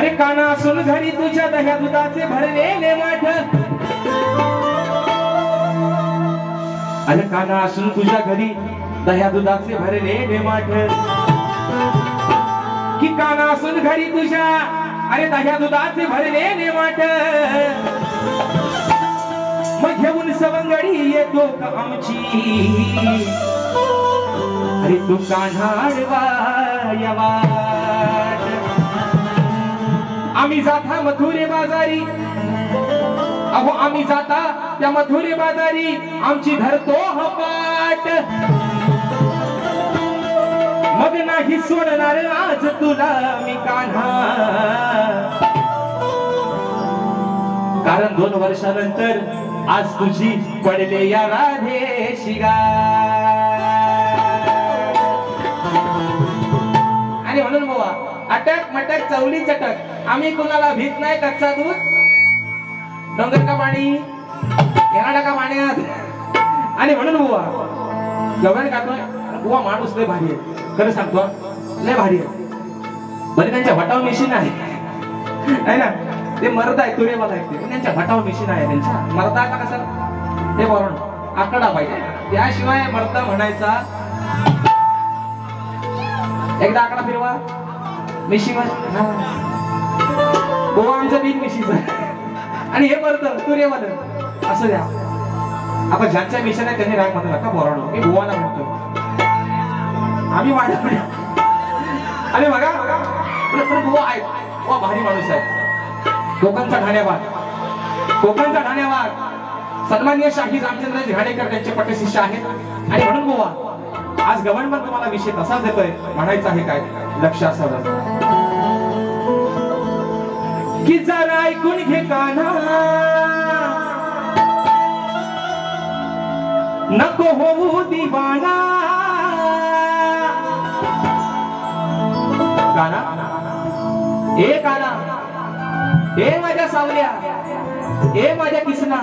अरे काना असून घरी तुझ्या दह्या दुधाचे भरलेले माठ अरे काना असून तुझ्या घरी दह्या दुधाचे भरलेले माठ की काना असून घरी तुझ्या अरे दह्या दुधाचे भरलेले माठ मग घेऊन सवंगडी येतो आमची? अरे तू कान्हाडवा यवाट आम्ही जाता मथुरे बाजारी. अहो आम्ही जाता त्या मथुरे बाजारी. आमची धरतो हपाट मग नाही सोडणार आज तुला मी कान्हा. कारण दोन वर्षानंतर आज तुझी पडले या राधे आणि म्हणून बोवा अटक मटक चवली चटक. आम्ही कुणाला भीत नाही कच्चा दूध. डोंगर का पाणी? येणार का पाण्यात? आणि म्हणून बुवा जवळ काढतोय बुवा माणूस लय भारी आहे. खरं सांगतो लय भारी आहे. बरे त्यांच्या भटाव मेशीन आहे. है ना? ते मर्द आहे तुरे मला ऐकते त्यांच्या भटाव मेशीन आहे त्यांच्या. मर्दा का कसं? ते बरोबर आकडा पाहिजे. त्याशिवाय मर्द म्हणायचा एकदा आकडा फिरवा. मिशीवर? गोवा आमचं बिग मिशीच. आणि हे मर्द तुरे मला असं द्या. आता ज्यांच्या मिशन आहे त्यांनी राग म्हणू नका बोराडो मी गोवाला म्हणतो आम्ही वाढ अरे बघा बघा. आहे भारी माणूस आहे कोकणचा ठाण्यावाद कोकणचा ठाण्यावाद सन्मान्य शाही रामचंद्र घाणेकर त्यांचे पटशिष्य आहेत. आणि म्हणून गोवा आज गव्हर्नमेंट तुम्हाला विषय तसाच देतोय. म्हणायचं आहे काय? लक्ष असावं. की जरा ऐकून घे काना नको होऊ दिवाना काना ए काना ए माझ्या सावल्या ए माझ्या किसना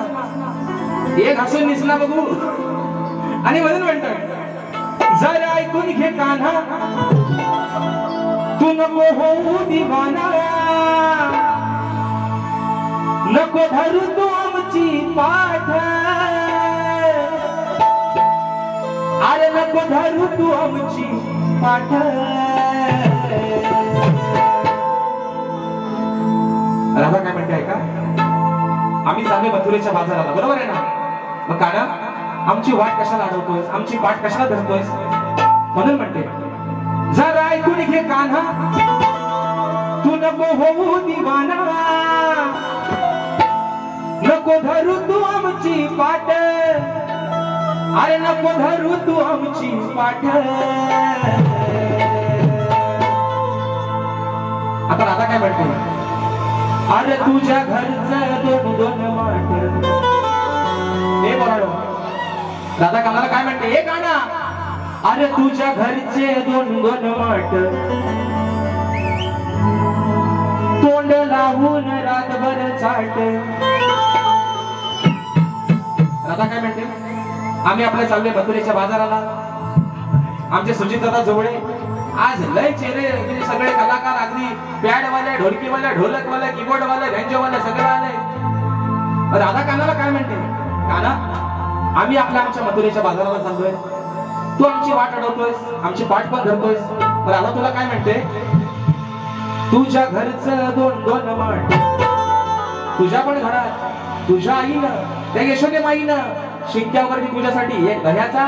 ए घासून निसना बघू. आणि म्हणून म्हणत जरा ऐकून घे काना तू नको होऊ दिवाना नको धरू तू आमची पाठ. अरे नको धरू तू आमची पाठ. राधा काय म्हणते का? आम्ही जावे मथुरेच्या बाजाराला बरोबर आहे ना? मग काना आमची वाट कशाला अडवतोय आमची पाठ कशाला धरतोय म्हणून म्हणते जरा ऐकून घे कान्हा. तू नको होऊ दिवाना. धरू तू आमची पाठ. अरे नको धरू तू आमची पाठ. आता राधा काय म्हणते? अरे तुझ्या घरचं दोन दोन माठ. हे बोलाडो. दादा कानाला काय म्हणते? हे काना. अरे तुझ्या घरचे दोन दोन माठ. तोंड लावून रातभर चाट दादा काय म्हणते? आम्ही आपल्या चालले मथुरेच्या बाजाराला आमचे सुजित दादा जवळे आज लय चेहरे म्हणजे सगळे कलाकार अगदी पॅडवाले ढोलकीवाले ढोलकवाले कीबोर्डवाले व्यंजवाले सगळे आले. राधा कानाला काय म्हणते? काना आम्ही आपल्या आमच्या मथुरेच्या बाजाराला चाललोय. तू आमची वाट अडवतोयस आमची पाठ पण धरतोयस राधा तुला काय म्हणते? तुझ्या घरचं दोन दोन माठ तुझ्या पण घरात तुझ्या आईनं त्या यशोदे माईनं शिंक्यावरती तुझ्यासाठी एक दह्याचा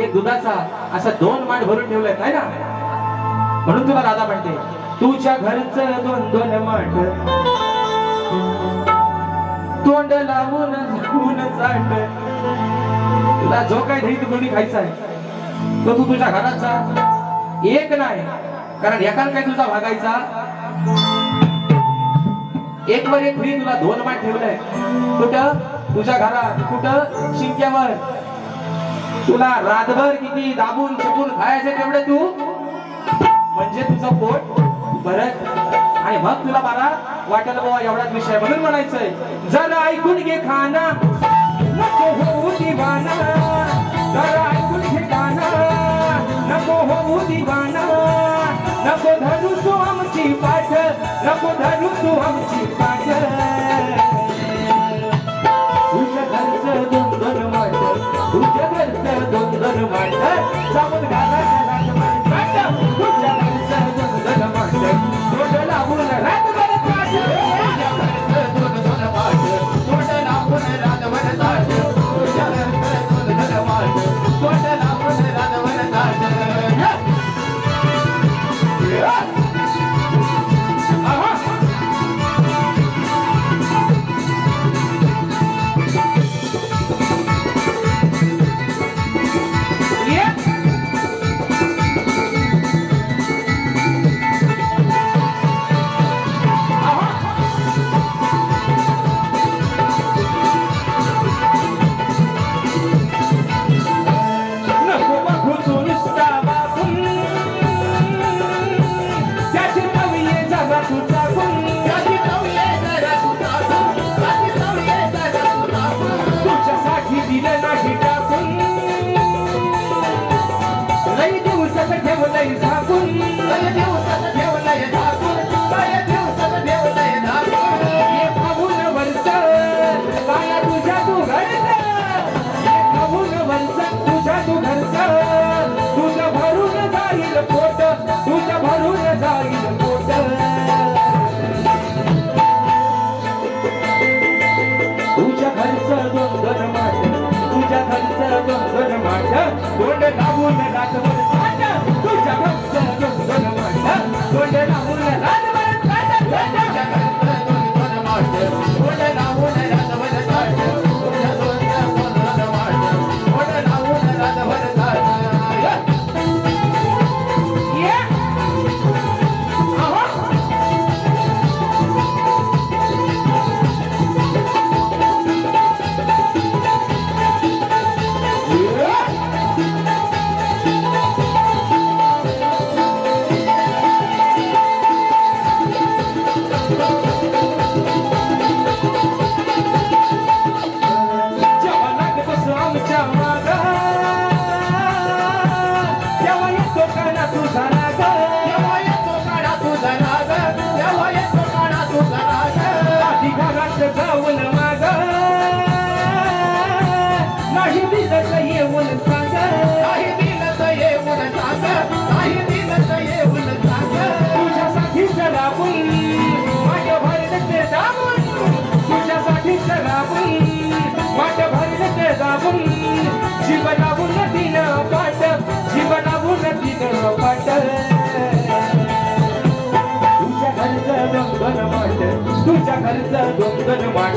एक दुधाचा असा दोन माठ भरून ठेवलाय काय ना म्हणून तुला राधा म्हणते तुझ्या घरचं दोन दोन माठ तोंड लावून झाकून चाट. तुला जो काही दही कोणी खायचा आहे तो तू तुझ्या घरात जा एक नाही कारण एकाला काय तुझा भागायचा? एक वर एक फ्री तुला दोन माठ ठेवलंय. कुठं? तुझ्या घरात कुठं? शिंक्यावर. तुला रातभर किती दाबून चपून खायचे तेवढे तू? म्हणजे तुझं पोट भरत आणि मग तुला मला वाटलं बाबा एवढाच विषय म्हणून म्हणायचंय. जरा ऐकून घे खाना. नको होऊ दिवाना. जरा ऐकून घे गाना नको होऊ दिवाना. नको धरू तू आमची पाठ. नको धरू तू आम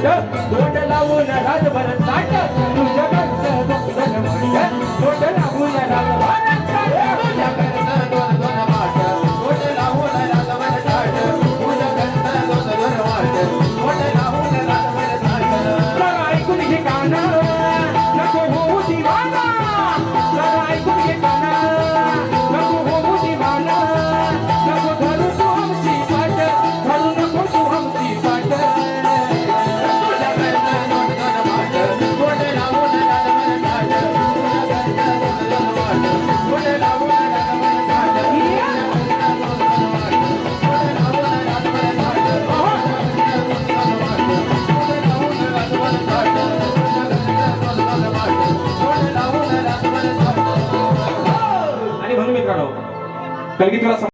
दोन तोंड लावून राजभर ताट लावून